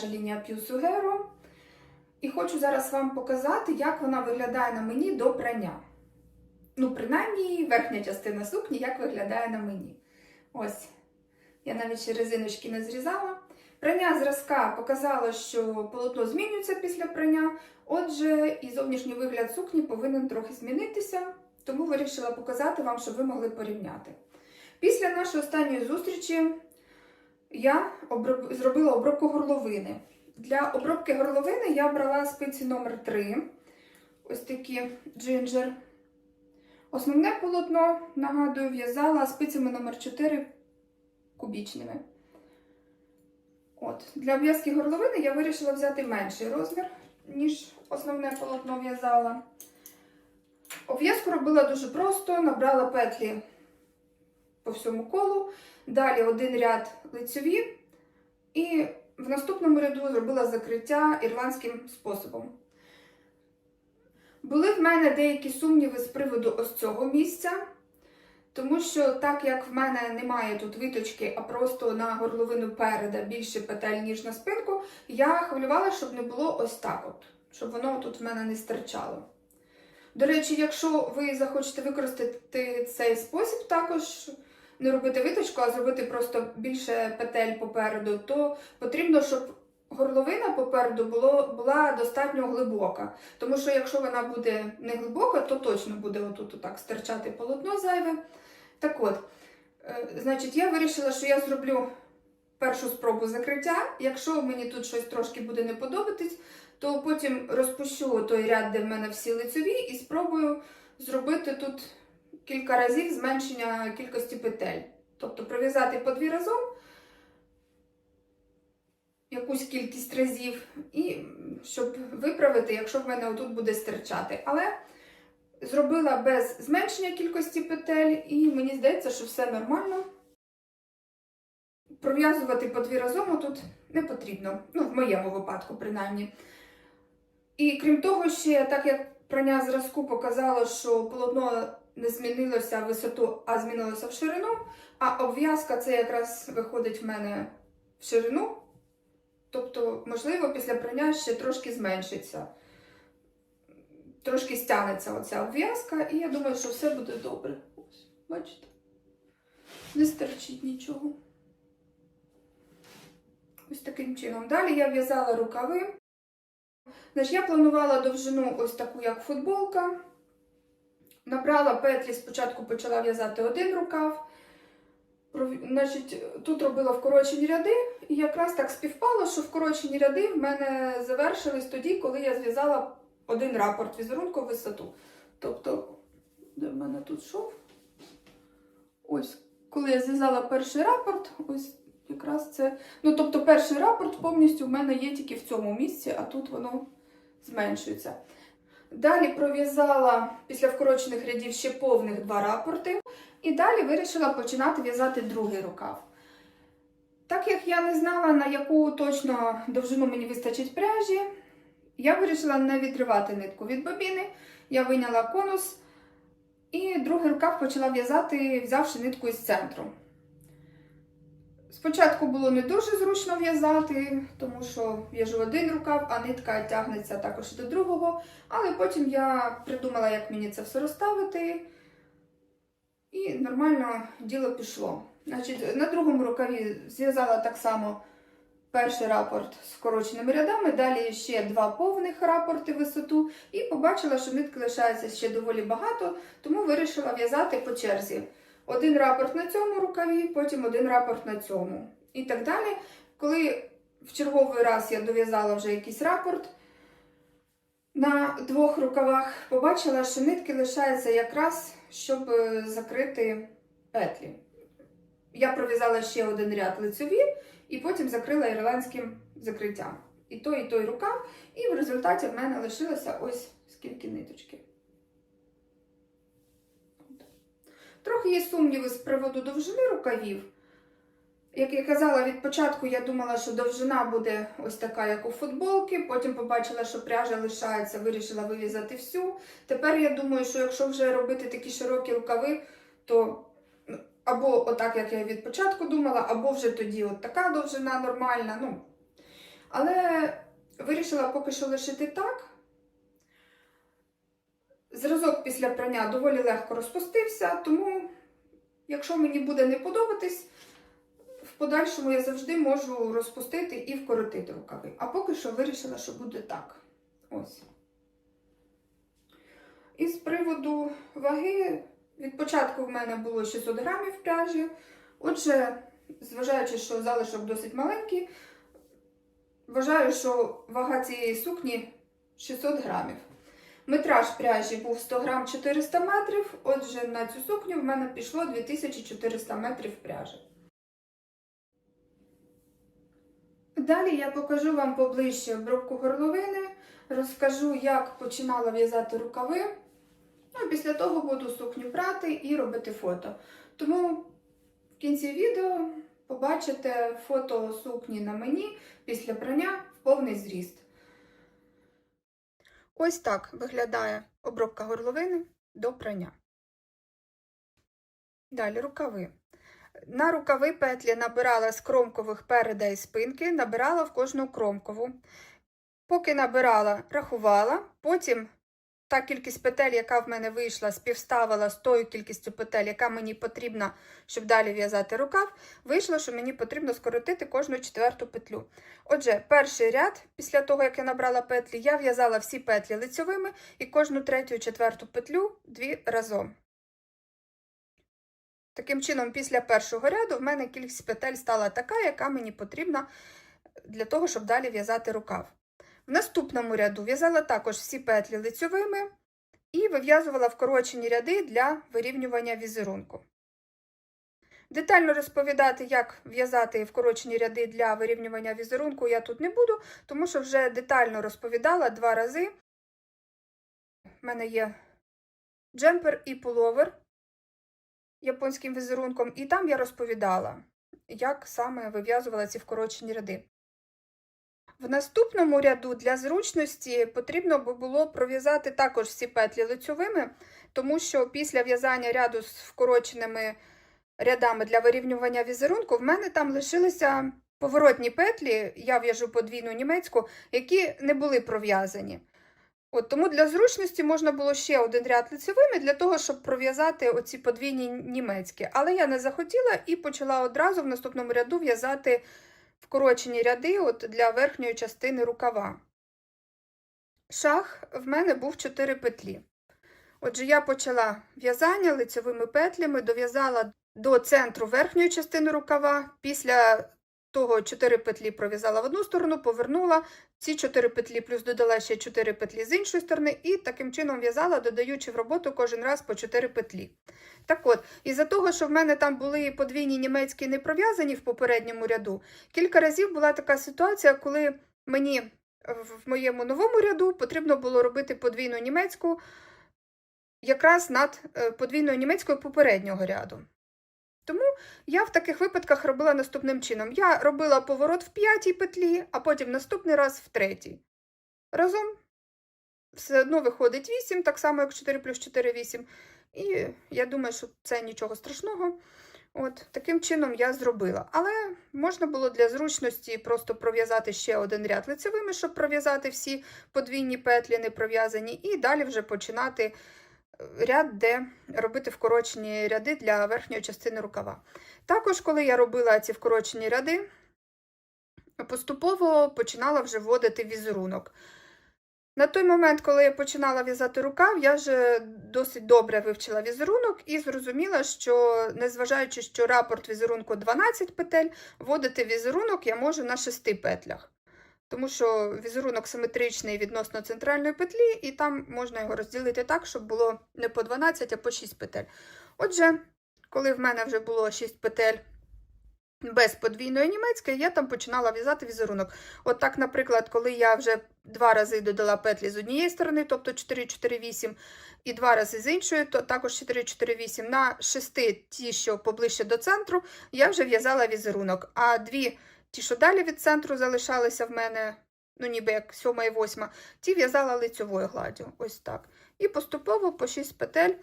сукню лінія Sughero. І хочу зараз вам показати, як вона виглядає на мені до прання. Ну, принаймні, верхня частина сукні, як виглядає на мені. Ось. Я навіть ще резиночки не зрізала. Прання зразка показало, що полотно змінюється після прання. Отже, і зовнішній вигляд сукні повинен трохи змінитися, тому вирішила показати вам, щоб ви могли порівняти. Після нашої останньої зустрічі я оброб... зробила обробку горловини. Для обробки горловини я брала спиці номер 3 ось такі джинджер. Основне полотно, нагадую, в'язала спицями номер 4 кубічними. От. Для обв'язки горловини я вирішила взяти менший розмір, ніж основне полотно в'язала. Обв'язку робила дуже просто, набрала петлі по всьому колу, далі один ряд лицьові, і в наступному ряду зробила закриття ірландським способом. Були в мене деякі сумніви з приводу ось цього місця. Тому що, так як в мене немає тут виточки, а просто на горловину переда більше петель, ніж на спинку, я хвилювала, щоб не було ось так от, щоб воно тут в мене не стирчало. До речі, якщо ви захочете використати цей спосіб, також не робити виточку, а зробити просто більше петель попереду, то потрібно, щоб горловина попереду було, була достатньо глибока. Тому що якщо вона буде не глибока, то точно буде отут отак стирчати полотно зайве. Так от, е, значить, я вирішила, що я зроблю першу спробу закриття. Якщо мені тут щось трошки буде не подобатись, то потім розпущу той ряд, де в мене всі лицеві, і спробую зробити тут кілька разів зменшення кількості петель. Тобто пров'язати по дві разом якусь кількість разів, і щоб виправити, якщо в мене отут буде стирчати. Але зробила без зменшення кількості петель, і мені здається, що все нормально. Пров'язувати по дві разом тут не потрібно, ну, в моєму випадку, принаймні. І крім того, ще, так як прання зразку показало, що полотно не змінилося висоту, а змінилося в ширину, а обв'язка це якраз виходить в мене в ширину. Тобто, можливо, після прання ще трошки зменшиться трошки стягнеться оця обв'язка, і я думаю, що все буде добре. Ось, бачите? Не стерчить нічого. Ось таким чином. Далі я в'язала рукави. Значить, я планувала довжину ось таку, як футболка. Набрала петлі, спочатку почала в'язати один рукав. Значить, Тут робила вкорочені ряди, і якраз так співпало, що вкорочені ряди в мене завершились тоді, коли я зв'язала один рапорт візерунку в висоту. Тобто, де в мене тут шов? Ось, коли я зв'язала перший рапорт, ось якраз це. Ну, тобто, перший рапорт повністю в мене є тільки в цьому місці, а тут воно зменшується. Далі пров'язала після вкорочених рядів ще повних два рапорти. І далі вирішила починати в'язати другий рукав. Так як я не знала, на яку точно довжину мені вистачить пряжі, я вирішила не відривати нитку від бобіни. Я вийняла конус і другий рукав почала в'язати, взявши нитку із центру. Спочатку було не дуже зручно в'язати, тому що в'яжу один рукав, а нитка тягнеться також до другого. Але потім я придумала, як мені це все розставити, і нормально діло пішло. Значить, На другому рукаві зв'язала так само перший рапорт з скороченими рядами, далі ще два повних рапорти висоту, і побачила, що нитки лишається ще доволі багато, тому вирішила в'язати по черзі. Один рапорт на цьому рукаві, потім один рапорт на цьому. І так далі. Коли в черговий раз я дов'язала вже якийсь рапорт на двох рукавах, побачила, що нитки лишаються якраз, щоб е, закрити петлі. Я пров'язала ще один ряд лицеві, і потім закрила ірландським закриттям. І той, і той рукав, і в результаті в мене лишилося ось скільки ниточки. Трохи є сумніви з приводу довжини рукавів. Як я казала від початку, я думала, що довжина буде ось така, як у футболки. Потім побачила, що пряжа лишається, вирішила вив'язати всю. Тепер я думаю, що якщо вже робити такі широкі рукави, то або отак, як я від початку думала, або вже тоді от така довжина нормальна. Ну, Але вирішила поки що лишити так. Зразок після прання доволі легко розпустився, тому, якщо мені буде не подобатись, в подальшому я завжди можу розпустити і вкоротити рукави. А поки що вирішила, що буде так. Ось. І з приводу ваги, від початку в мене було 600 грамів пряжі. Отже, зважаючи, що залишок досить маленький, вважаю, що вага цієї сукні 600 грамів. Метраж пряжі був 100 грам 400 метрів, отже, на цю сукню в мене пішло 2400 метрів пряжі. Далі я покажу вам поближче обробку горловини, розкажу, як починала в'язати рукави. Ну, після того буду сукню прати і робити фото. Тому в кінці відео побачите фото сукні на мені після прання в повний зріст. Ось так виглядає обробка горловини до прання. Далі рукави. На рукави петлі набирала з кромкових переда і спинки, набирала в кожну кромкову. Поки набирала, рахувала, потім та кількість петель, яка в мене вийшла, співставила з тою кількістю петель, яка мені потрібна, щоб далі в'язати рукав, вийшло, що мені потрібно скоротити кожну четверту петлю. Отже, перший ряд, після того, як я набрала петлі, я в'язала всі петлі лицьовими і кожну третю четверту петлю дві разом. Таким чином, після першого ряду в мене кількість петель стала така, яка мені потрібна для того, щоб далі в'язати рукав. В наступному ряду в'язала також всі петлі лицьовими і вив'язувала вкорочені ряди для вирівнювання візерунку. Детально розповідати, як в'язати вкорочені ряди для вирівнювання візерунку, я тут не буду, тому що вже детально розповідала два рази. У мене є джемпер і пуловер японським візерунком, і там я розповідала, як саме вив'язувала ці вкорочені ряди. В наступному ряду для зручності потрібно було пров'язати також всі петлі лицьовими, тому що після в'язання ряду з вкороченими рядами для вирівнювання візерунку в мене там лишилися поворотні петлі, я в'яжу подвійну німецьку, які не були пров'язані. От Тому для зручності можна було ще один ряд лицевими для того, щоб пров'язати оці подвійні німецькі. Але я не захотіла і почала одразу в наступному ряду в'язати вкорочені ряди от для верхньої частини рукава. Шах в мене був 4 петлі. Отже, я почала в'язання лицевими петлями, дов'язала до центру верхньої частини рукава. Після того 4 петлі пров'язала в одну сторону, повернула ці 4 петлі, плюс додала ще 4 петлі з іншої сторони, і таким чином в'язала, додаючи в роботу кожен раз по 4 петлі. Так от, із-за того, що в мене там були подвійні німецькі не пров'язані в попередньому ряду, кілька разів була така ситуація, коли мені в моєму новому ряду потрібно було робити подвійну німецьку якраз над подвійною німецькою попереднього ряду. Тому я в таких випадках робила наступним чином. Я робила поворот в п'ятій петлі, а потім наступний раз в третій. Разом все одно виходить 8, так само, як 4 плюс 4 8. І я думаю, що це нічого страшного. От, Таким чином я зробила. Але можна було для зручності просто пров'язати ще один ряд лицевими, щоб пров'язати всі подвійні петлі не пров'язані, і далі вже починати ряд, де робити вкорочені ряди для верхньої частини рукава. Також, коли я робила ці вкорочені ряди, поступово починала вже вводити візерунок. На той момент, коли я починала в'язати рукав, я вже досить добре вивчила візерунок і зрозуміла, що, незважаючи, що рапорт візерунку 12 петель, вводити візерунок я можу на 6 петлях. Тому що візерунок симетричний відносно центральної петлі, і там можна його розділити так, щоб було не по 12, а по 6 петель. Отже, коли в мене вже було 6 петель без подвійної німецької, я там починала в'язати візерунок. От так, наприклад, коли я вже два рази додала петлі з однієї сторони, тобто 4, 4, 8, і два рази з іншої, то також 4, 4, 8, на 6 ті, що поближче до центру, я вже в'язала візерунок. А дві Ті, що далі від центру залишалися в мене, ну ніби як сьома і восьма, ті в'язала лицьовою гладдю. Ось так. І поступово по 6 петель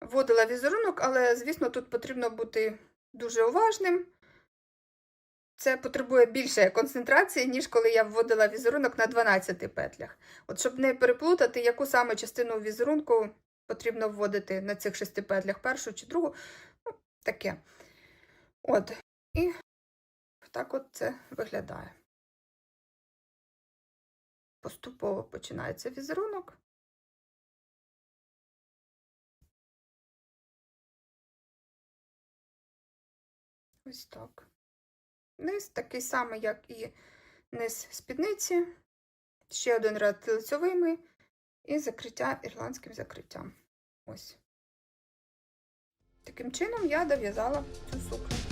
вводила візерунок, але, звісно, тут потрібно бути дуже уважним, це потребує більше концентрації, ніж коли я вводила візерунок на 12 петлях. От щоб не переплутати, яку саме частину візерунку потрібно вводити на цих шести петлях, першу чи другу. Ну, таке. От. І так от це виглядає. Поступово починається візерунок. Ось так. Низ такий самий, як і низ спідниці. Ще один ряд лицьовими і закриття ірландським закриттям. Ось. Таким чином я дов'язала цю сукню.